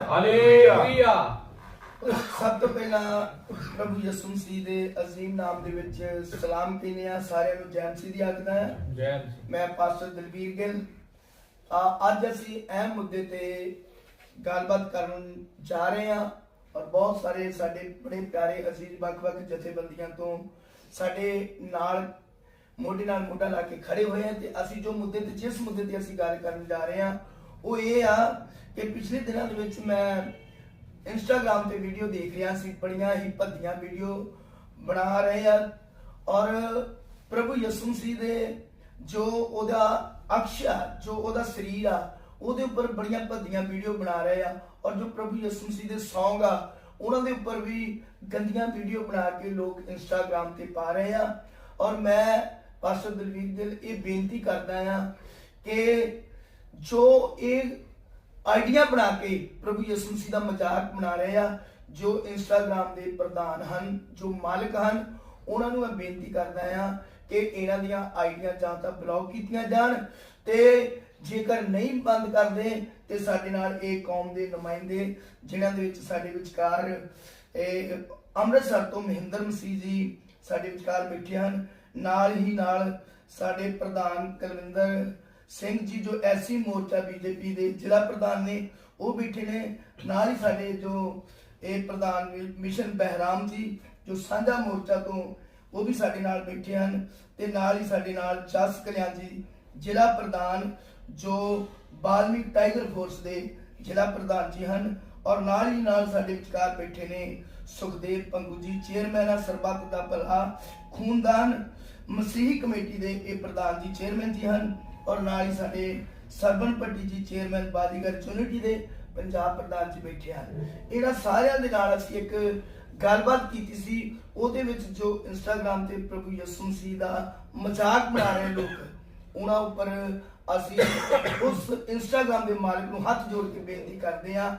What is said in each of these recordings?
Hallelujah. ਸਭ ਤੋਂ ਪਹਿਲਾਂ ਪ੍ਰਭੂ ਯਿਸੂ ਮਸੀਹ ਦੇ ਅਜ਼ੀਮ ਨਾਮ ਦੇ ਵਿੱਚ ਸਲਾਮ ਕਹਿੰਦੇ ਆ ਸਾਰਿਆਂ ਨੂੰ ਜੈ ਮਸੀਹ ਦੀ ਆਖਦਾ ਹੈ। ਜੈ ਮੈਂ ਪਾਸਟਰ ਦਲਬੀਰ ਗਿੱਲ। ਅੱਜ ਅਸੀਂ ਅਹਿਮ ਮੁੱਦੇ ਤੇ ਗੱਲਬਾਤ ਕਰਨ ਜਾ ਰਹੇ ਹਾਂ ਔਰ ਬਹੁਤ ਸਾਰੇ ਸਾਡੇ ਬੜੇ ਪਿਆਰੇ ਅਜ਼ੀਜ਼ ਵੱਖ-ਵੱਖ ਜਥੇਬੰਦੀਆਂ ਤੋਂ ਸਾਡੇ ਨਾਲ ਮੋਢੇ ਨਾਲ ਮੋਢਾ ਲਾ ਕੇ ਖੜੇ ਹੋਏ ਹਨ ਤੇ ਅਸੀਂ ਜੋ ਮੁੱਦੇ ਤੇ ਜਿਸ ਮੁੱਦੇ ਤੇ ਅਸੀਂ ਗੱਲ ਕਰਨ ਜਾ ਰਹੇ ਹਾਂ ਉਹ ਇਹ ਆ ਕਿ ਪਿਛਲੇ ਦਿਨਾਂ ਦੇ ਵਿੱਚ ਮੈਂ ਇੰਸਟਾਗ੍ਰam ਤੇ ਵੀਡੀਓ ਦੇਖ ਰਿਹਾ ਸੀ, ਬੜੀਆਂ ਹੀ ਭੱਦੀਆਂ ਵੀਡੀਓ ਬਣਾ ਰਹੇ ਆ। ਔਰ ਪ੍ਰਭੂ ਯਿਸੂ ਮਸੀਹ ਦੇ ਜੋ ਉਹਦਾ ਅਕਸ਼ ਆ, ਜੋ ਉਹਦਾ ਸਰੀਰ ਆ, ਉਹਦੇ ਉੱਪਰ ਬੜੀਆਂ ਭੱਦੀਆਂ ਵੀਡੀਓ ਬਣਾ ਰਹੇ ਆ। ਔਰ ਜੋ ਪ੍ਰਭੂ ਯਿਸੂ ਮਸੀਹ ਦੇ ਸੌਂਗ ਆ, ਉਹਨਾਂ ਦੇ ਉੱਪਰ ਵੀ ਗੰਦੀਆਂ ਵੀਡੀਓ ਬਣਾ ਕੇ ਲੋਕ ਇੰਸਟਾਗ੍ਰam ਤੇ ਪਾ ਰਹੇ ਆ। ਔਰ ਮੈਂ ਪਾਸਟਰ ਦਲਵੀਰ ਦਿਲ ਇਹ ਬੇਨਤੀ ਕਰਦਾ ਆ ਕਿ ਜੋ ਇਹ ਆਈਡੀਆ ਬਣਾ ਕੇ ਪ੍ਰਭੂ ਯਿਸੂ ਮਸੀਹ ਦਾ ਮਜ਼ਾਕ ਬਣਾ ਰਹੇ ਆ, ਜੋ ਇੰਸਟਾਗ੍ਰam ਦੇ ਪ੍ਰਧਾਨ ਹਨ, ਜੋ ਮਾਲਕ ਹਨ, ਉਹਨਾਂ ਨੂੰ ਮੈਂ ਬੇਨਤੀ ਕਰਦਾ ਆ ਕਿ ਇਹਨਾਂ ਦੀਆਂ ਆਈਡੀਆਂ ਜਾਂ ਤਾਂ ਬਲੌਕ ਕੀਤੀਆਂ ਜਾਣ ਤੇ ਜੇਕਰ ਨਹੀਂ ਬੰਦ ਕਰਦੇ ਤੇ ਸਾਡੇ ਨਾਲ ਇਹ ਕੌਮ ਦੇ ਨੁਮਾਇੰਦੇ, ਜਿਨ੍ਹਾਂ ਦੇ ਵਿੱਚ ਸਾਡੇ ਵਿਚਕਾਰ ਇਹ ਅੰਮ੍ਰਿਤਸਰ ਤੋਂ ਮਹਿੰਦਰ ਮਸੀਹ ਜੀ ਸਾਡੇ ਵਿਚਕਾਰ ਬੈਠੇ ਹਨ, ਨਾਲ ਹੀ ਨਾਲ ਸਾਡੇ ਪ੍ਰਧਾਨ ਕੁਲਵਿੰਦਰ ਸਿੰਘ ਜੀ ਜੋ ਐਸੀ ਮੋਰਚਾ ਬੀਜੇਪੀ ਦੇ ਜ਼ਿਲ੍ਹਾ ਪ੍ਰਧਾਨ ਨੇ, ਉਹ ਬੈਠੇ ਨੇ। ਨਾਲ ਹੀ ਸਾਡੇ ਜੋ ਇਹ ਪ੍ਰਧਾਨ ਮਿਸ਼ਨ ਬਹਿਰਾਮ ਜੀ, ਜੋ ਸਾਂਝਾ ਮੋਰਚਾ ਤੋਂ, ਉਹ ਵੀ ਸਾਡੇ ਨਾਲ ਬੈਠੇ ਹਨ। ਤੇ ਨਾਲ ਹੀ ਸਾਡੇ ਨਾਲ ਜਸ ਕਲਿਆਣ ਜੀ, ਜ਼ਿਲ੍ਹਾ ਪ੍ਰਧਾਨ, ਜੋ ਬਾਲਮਿਕ ਟਾਈਗਰ ਫੋਰਸ ਦੇ ਜ਼ਿਲ੍ਹਾ ਪ੍ਰਧਾਨ ਜੀ ਹਨ। ਔਰ ਨਾਲ ਹੀ ਨਾਲ ਸਾਡੇ ਵਿਚਕਾਰ ਬੈਠੇ ਨੇ ਸੁਖਦੇਵ ਪੰਗੂ ਜੀ, ਚੇਅਰਮੈਨ ਆ, ਸਰਬੱਤ ਦਾ ਭਲਾ, ਖੂਨਦਾਨ। ਮਸੀਹੀ ਕਮੇਟੀ ਦੇ ਇਹ ਪ੍ਰਧਾਨ ਜੀ, ਚੇਅਰਮੈਨ ਜੀ ਹਨ। ਔਰ ਨਾਲ ਹੀ ਸਾਡੇ ਸਰਬਨ ਪੱਟੀ ਜੀ ਚੇਅਰਮੈਨ ਬਾਦੀਗਰ ਯੂਨਿਟੀ ਦੇ ਪੰਜਾਬ ਪ੍ਰਧਾਨ ਜੀ ਬੈਠੇ ਹਨ। ਇਹਨਾਂ ਸਾਰਿਆਂ ਦੇ ਨਾਲ ਅਸੀਂ ਇੱਕ ਗੱਲਬਾਤ ਕੀਤੀ ਸੀ। ਉਹਦੇ ਵਿੱਚ ਜੋ ਇੰਸਟਾਗ੍ਰam ਤੇ ਪ੍ਰਭੂ ਯਿਸੂ ਮਸੀਹ ਦਾ ਮਜ਼ਾਕ ਬਣਾ ਰਹੇ ਲੋਕ, ਉਹਨਾਂ ਉੱਪਰ ਅਸੀਂ ਉਸ ਇੰਸਟਾਗ੍ਰam ਦੇ ਮਾਲਕ ਨੂੰ ਹੱਥ ਜੋੜ ਕੇ ਬੇਨਤੀ ਕਰਦੇ ਹਾਂ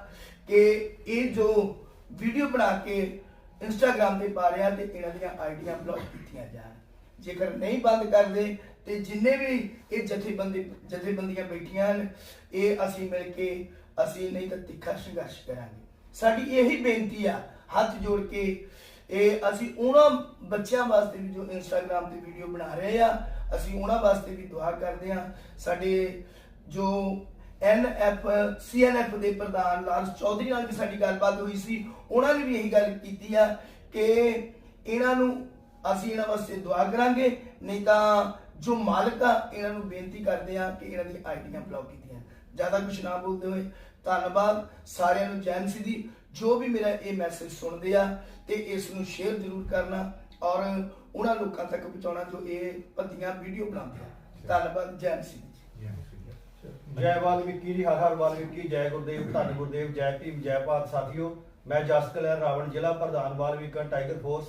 ਕਿ ਇਹ ਜੋ ਵੀਡੀਓ ਬਣਾ ਕੇ ਇੰਸਟਾਗ੍ਰam ਤੇ ਪਾ ਰਿਹਾ ਤੇ ਇਹਨਾਂ ਦੀਆਂ ਆਈਡੀਆਂ ਬਲੌਕ ਕੀਤੀਆਂ ਜਾਣ। ਜੇਕਰ ਨਹੀਂ ਬੰਦ ਕਰਦੇ ਤੇ ਜਿੰਨੇ ਵੀ ਇਹ ਜਥੇਬੰਦੀ ਜਥੇਬੰਦੀਆਂ ਬੈਠੀਆਂ ਹਨ, ਇਹ ਅਸੀਂ ਮਿਲ ਕੇ ਅਸੀਂ ਨਹੀਂ ਤਾਂ ਤਿੱਖਾ ਸੰਘਰਸ਼ ਕਰਾਂਗੇ। ਸਾਡੀ ਇਹੀ ਬੇਨਤੀ ਆ, ਹੱਥ ਜੋੜ ਕੇ ਇਹ ਅਸੀਂ ਉਹਨਾਂ ਬੱਚਿਆਂ ਵਾਸਤੇ ਵੀ ਜੋ ਇੰਸਟਾਗ੍ਰam ਤੇ ਵੀਡੀਓ ਬਣਾ ਰਹੇ ਆ, ਅਸੀਂ ਉਹਨਾਂ ਵਾਸਤੇ ਵੀ ਦੁਆ ਕਰਦੇ ਆ। ਸਾਡੇ ਜੋ ਐਨਐਫ ਸੀਐਨਐਫ ਦੇ ਪ੍ਰਧਾਨ ਲਾਲ ਚੌਧਰੀ ਨਾਲ ਵੀ ਸਾਡੀ ਗੱਲਬਾਤ ਹੋਈ ਸੀ, ਉਹਨਾਂ ਨੇ ਵੀ ਇਹੀ ਗੱਲ ਕੀਤੀ ਆ ਕਿ ਇਹਨਾਂ ਨੂੰ ਅਸੀਂ ਇਹਨਾਂ ਵਾਸਤੇ ਦੁਆ ਕਰਾਂਗੇ, ਨਹੀਂ ਤਾਂ ਜੋ ਮਾਲਕ ਆ, ਇਹਨਾਂ ਨੂੰ ਬੇਨਤੀ ਕਰਦੇ ਆ ਕਿ ਇਹਨਾਂ ਦੀ ਆਈਡੀਆਂ ਬਲੌਕ ਕੀਤੀਆਂ। ਜ਼ਿਆਦਾ ਕੁਝ ਨਾ ਬੋਲਦੇ ਹੋਏ ਧੰਨਵਾਦ ਸਾਰਿਆਂ ਨੂੰ ਜੈ ਮਸੀਹ ਜੋ ਵੀ ਮੇਰਾ ਇਹ ਮੈਸੇਜ ਸੁਣਦੇ ਆ ਤੇ ਇਸ ਨੂੰ ਸ਼ੇਅਰ ਜ਼ਰੂਰ ਕਰਨਾ ਔਰ ਉਹਨਾਂ ਲੋਕਾਂ ਤੱਕ ਪਹੁੰਚਾਉਣਾ ਜੋ ਇਹ ਭੱਦੀਆਂ ਵੀਡੀਓ ਬਣਾਉਂਦੇ ਆ। ਧੰਨਵਾਦ ਜੈ। ਮਸੀਹ ਜੈ ਵਾਲਮੀਕੀ ਜੀ, ਹਰ ਹਰ ਵਾਲਮੀਕੀ, ਜੈ ਗੁਰਦੇਵ, ਧੰਨ ਗੁਰਦੇਵ, ਜੈ ਭੀਮ, ਜੈ ਭਾਰਤ ਸਾਥੀਓ, ਮੈਂ ਜਸਕਲਰ ਰਾਵਣ, ਜ਼ਿਲ੍ਹਾ ਪ੍ਰਧਾਨ ਵਾਲਮੀਕਨ ਟਾਈਗਰ ਫੋਰਸ।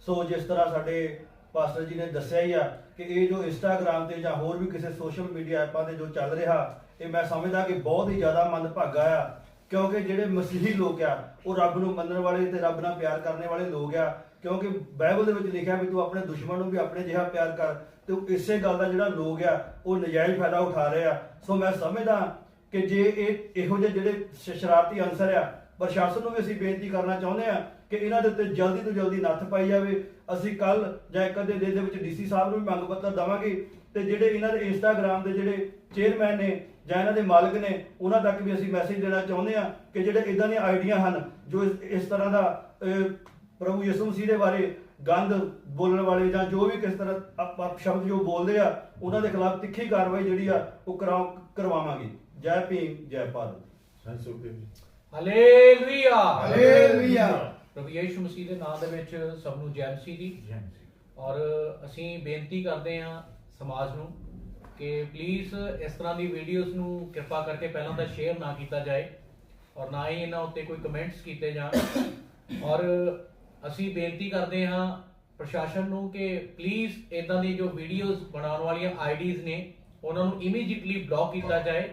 ਸੋ ਜਿਸ ਤਰ੍ਹਾਂ ਸਾਡੇ ਪਾਸਟਰ ਜੀ ਨੇ ਦੱਸਿਆ ਹੀ ਆ ਕਿ ਇਹ ਜੋ ਇੰਸਟਾਗ੍ਰam ਤੇ ਜਾਂ ਹੋਰ ਵੀ ਕਿਸੇ ਸੋਸ਼ਲ ਮੀਡੀਆ ਐਪਾਂ ਤੇ ਜੋ ਚੱਲ ਰਿਹਾ, ਇਹ ਮੈਂ ਸਮਝਦਾ ਕਿ ਬਹੁਤ ਹੀ ਜ਼ਿਆਦਾ ਮੰਦਭਾਗਾ ਆ। ਕਿਉਂਕਿ ਜਿਹੜੇ ਮਸੀਹੀ ਲੋਕ ਆ, ਉਹ ਰੱਬ ਨੂੰ ਮੰਨਣ ਵਾਲੇ ਤੇ ਰੱਬ ਨਾਲ ਪਿਆਰ ਕਰਨ ਵਾਲੇ ਲੋਕ ਆ। ਕਿਉਂਕਿ ਬਾਈਬਲ ਦੇ ਵਿੱਚ ਲਿਖਿਆ ਵੀ ਤੂੰ ਆਪਣੇ ਦੁਸ਼ਮਣ ਨੂੰ ਵੀ ਆਪਣੇ ਜਿਹਾ ਪਿਆਰ ਕਰ ਤੇ ਇਸੇ ਗੱਲ ਦਾ ਜਿਹੜਾ ਲੋਕ ਆ, ਉਹ ਨਜਾਇਜ਼ ਫਾਇਦਾ ਉਠਾ ਰਹੇ ਆ। ਸੋ ਮੈਂ ਸਮਝਦਾ ਕਿ ਜੇ ਇਹ ਇਹੋ ਜਿਹੇ ਜਿਹੜੇ ਸ਼ਰਾਰਤੀ ਅਨਸਰ ਆ ਪ੍ਰਸ਼ਾਸਨ ਨੂੰ ਵੀ ਅਸੀਂ ਬੇਨਤੀ ਕਰਨਾ ਚਾਹੁੰਦੇ ਆ ਕਿ ਇਹਨਾਂ ਦੇ ਉੱਤੇ ਜਲਦੀ ਤੋਂ ਜਲਦੀ ਨੱਥ ਪਾਈ ਜਾਵੇ। ਅਸੀਂ ਕੱਲ ਜਾਂ ਇੱਕ ਅੱਧੇ ਦਿਨ ਦੇ ਵਿੱਚ ਡੀਸੀ ਸਾਹਿਬ ਨੂੰ ਵੀ ਮੰਗ ਪੱਤਰ ਦਵਾਂਗੇ ਤੇ ਜਿਹੜੇ ਇਹਨਾਂ ਦੇ ਇੰਸਟਾਗ੍ਰam ਦੇ ਜਿਹੜੇ ਚੇਅਰਮੈਨ ਨੇ ਜਾਂ ਇਹਨਾਂ ਦੇ ਮਾਲਕ ਨੇ, ਉਹਨਾਂ ਤੱਕ ਵੀ ਅਸੀਂ ਮੈਸੇਜ ਦੇਣਾ ਚਾਹੁੰਦੇ ਆ ਕਿ ਜਿਹੜੇ ਇਦਾਂ ਦੀਆਂ ਆਈਡੀਆਂ ਹਨ, ਜੋ ਇਸ- ਤਰ੍ਹਾਂ ਦਾ ਪ੍ਰਭੂ ਯਿਸੂ ਮਸੀਹ ਦੇ ਬਾਰੇ ਗੰਦ ਬੋਲਣ ਵਾਲੇ ਜਾਂ ਜੋ ਵੀ ਕਿਸ ਤਰ੍ਹਾਂ ਅਪ- ਸ਼ਬਦ ਜੋ ਬੋਲਦੇ ਆ, ਉਹਨਾਂ ਦੇ ਖਿਲਾਫ ਤਿੱਖੀ ਕਾਰਵਾਈ ਜਿਹੜੀ ਆ, ਉਹ ਕਰਾ ਕਰਵਾਵਾਂਗੇ। ਜੈ ਭੀਮ, ਜੈ ਭਾਰਤ। ਹਾਲੇਲੂਇਆ ਹਾਲੇਲੂਇਆ ਪ੍ਰਭੂ ਯੀਸ਼ੂ ਮਸੀਹ ਦੇ ਨਾਮ ਦੇ ਵਿੱਚ ਸਭ ਨੂੰ ਜੈ ਮਸੀਹ ਦੀ। ਔਰ ਅਸੀਂ ਬੇਨਤੀ ਕਰਦੇ ਹਾਂ ਸਮਾਜ ਨੂੰ ਕਿ ਪਲੀਜ਼ ਇਸ ਤਰ੍ਹਾਂ ਦੀ ਵੀਡੀਓਜ਼ ਨੂੰ ਕਿਰਪਾ ਕਰਕੇ ਪਹਿਲਾਂ ਤਾਂ ਸ਼ੇਅਰ ਨਾ ਕੀਤਾ ਜਾਏ ਔਰ ਨਾ ਹੀ ਇਹਨਾਂ ਉੱਤੇ ਕੋਈ ਕਮੈਂਟਸ ਕੀਤੇ ਜਾਣ। ਔਰ ਅਸੀਂ ਬੇਨਤੀ ਕਰਦੇ ਹਾਂ ਪ੍ਰਸ਼ਾਸਨ ਨੂੰ ਕਿ ਪਲੀਜ਼ ਇਦਾਂ ਦੀ ਜੋ ਵੀਡੀਓਜ਼ ਬਣਾਉਣ ਵਾਲੀਆਂ ਆਈਡੀਜ਼ ਨੇ ਉਹਨਾਂ ਨੂੰ ਇਮੀਡੀਏਟਲੀ ਬਲੌਕ ਕੀਤਾ ਜਾਏ।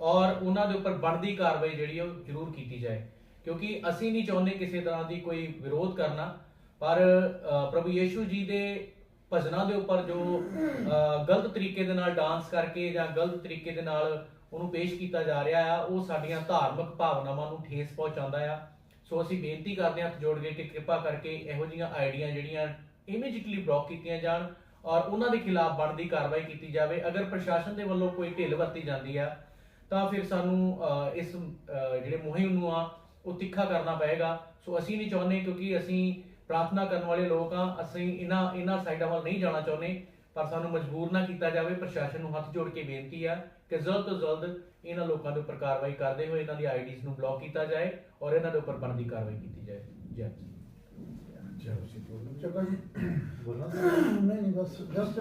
ਔਰ ਉਹਨਾਂ ਦੇ ਉੱਪਰ ਬਣਦੀ ਕਾਰਵਾਈ ਜਿਹੜੀ ਉਹ ਜ਼ਰੂਰ ਕੀਤੀ ਜਾਏ। ਕਿਉਂਕਿ ਅਸੀਂ ਨਹੀਂ ਚਾਹੁੰਦੇ ਕਿਸੇ ਤਰ੍ਹਾਂ ਦੀ ਕੋਈ ਵਿਰੋਧ ਕਰਨਾ, ਪਰ ਪ੍ਰਭੂ ਯੀਸ਼ੂ ਜੀ ਦੇ ਭਜਨਾਂ ਦੇ ਉੱਪਰ ਜੋ ਗਲਤ ਤਰੀਕੇ ਦੇ ਨਾਲ ਡਾਂਸ ਕਰਕੇ ਜਾਂ ਗਲਤ ਤਰੀਕੇ ਦੇ ਨਾਲ ਉਹਨੂੰ ਪੇਸ਼ ਕੀਤਾ ਜਾ ਰਿਹਾ ਆ, ਉਹ ਸਾਡੀਆਂ ਧਾਰਮਿਕ ਭਾਵਨਾਵਾਂ ਨੂੰ ਠੇਸ ਪਹੁੰਚਾਉਂਦਾ ਆ। ਸੋ ਅਸੀਂ ਬੇਨਤੀ ਕਰਦੇ ਹਾਂ ਹੱਥ ਜੋੜ ਕੇ ਕਿ ਕਿਰਪਾ ਕਰਕੇ ਇਹੋ ਜਿਹੀਆਂ ਆਈਡੀਆਂ ਜਿਹੜੀਆਂ ਇਮੀਡੀਏਟਲੀ ਬਲੌਕ ਕੀਤੀਆਂ ਜਾਣ ਔਰ ਉਹਨਾਂ ਦੇ ਖਿਲਾਫ ਬਣਦੀ ਕਾਰਵਾਈ ਕੀਤੀ ਜਾਵੇ। ਅਗਰ ਪ੍ਰਸ਼ਾਸਨ ਦੇ ਵੱਲੋਂ ਕੋਈ ਢਿੱਲ ਵਰਤੀ ਜਾਂਦੀ ਆ ਤਾਂ ਫਿਰ ਸਾਨੂੰ ਇਸ ਜਿਹੜੇ ਮੁਹਿੰਮ ਨੂੰ ਆ ਉਹ ਤਿੱਖਾ ਕਰਨਾ ਪਏਗਾ। ਸੋ ਅਸੀਂ ਨਹੀਂ ਚਾਹੁੰਦੇ ਕਿਉਂਕਿ ਅਸੀਂ ਪ੍ਰਾਰਥਨਾ ਕਰਨ ਵਾਲੇ ਲੋਕ ਆ ਅਸੀਂ ਇਹਨਾਂ ਇਹਨਾਂ ਸਾਈਡਾਂ ਵੱਲ ਨਹੀਂ ਜਾਣਾ ਚਾਹੁੰਦੇ। ਪਰ ਸਾਨੂੰ ਮਜਬੂਰ ਨਾ ਕੀਤਾ ਜਾਵੇ ਪ੍ਰਸ਼ਾਸਨ ਨੂੰ ਹੱਥ ਜੋੜ ਕੇ ਬੇਨਤੀ ਆ ਕਿ ਜਲਦ ਤੋਂ ਜਲਦ ਇਹਨਾਂ ਲੋਕਾਂ ਦੇ ਉੱਪਰ ਕਾਰਵਾਈ ਕਰਦੇ ਹੋਏ ਇਹਨਾਂ ਦੀ ਆਈਡੀਜ਼ ਨੂੰ ਬਲੌਕ ਕੀਤਾ ਜਾਏ ਔਰ ਇਹਨਾਂ ਦੇ ਉੱਪਰ ਬਣਦੀ ਕਾਰਵਾਈ ਕੀਤੀ ਜਾਏ। ਜੈ। ਚਲੋ ਜੀ ਬੋਲਣਾ। ਨਹੀਂ ਨਹੀਂ ਬਸ ਜਸਟ